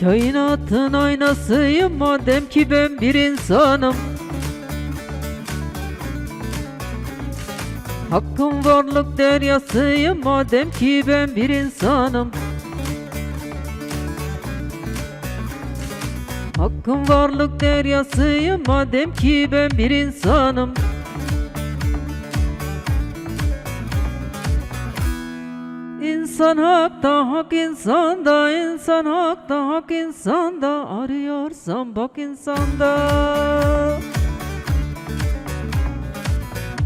Kainatın aynasıyım madem ki ben bir insanım. Hakkın varlık deryasıyım madem ki ben bir insanım. Hakkın varlık deryasıyım madem ki ben bir insanım İnsan hakta hak insanda insan hakta hak insanda arıyorsan bak insanda.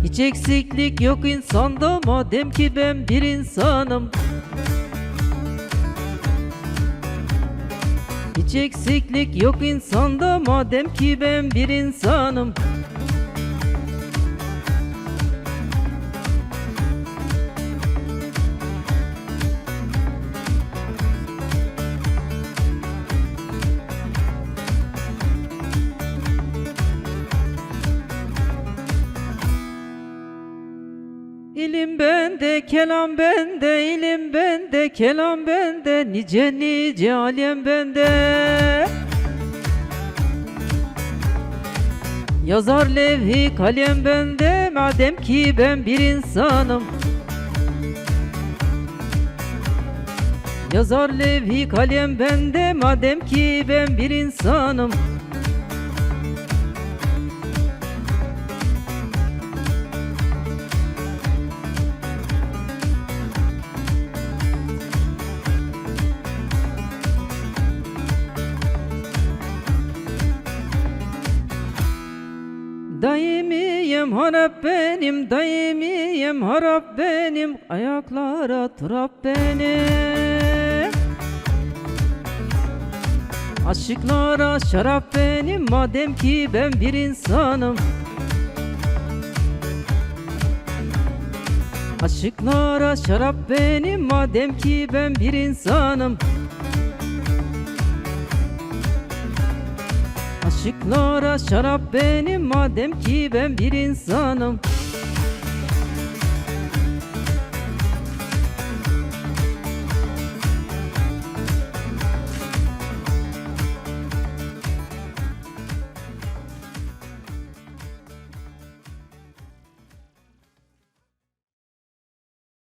Hiç eksiklik yok insanda madem ki ben bir insanım. Hiç eksiklik yok insanda madem ki ben bir insanım İlim bende, kelam bende, ilim bende, kelam bende, nice nice alem bende. Yazar levhi kalem bende, madem ki ben bir insanım. Yazar levhi kalem bende, madem ki ben bir insanım. Daimiyim harap benim, daimiyim harap benim. Ayaklara turap benim. Aşıklara şarap benim. Madem ki ben bir insanım. Aşıklara şarap benim. Madem ki ben bir insanım Aşıklara şarap benim madem ki ben bir insanım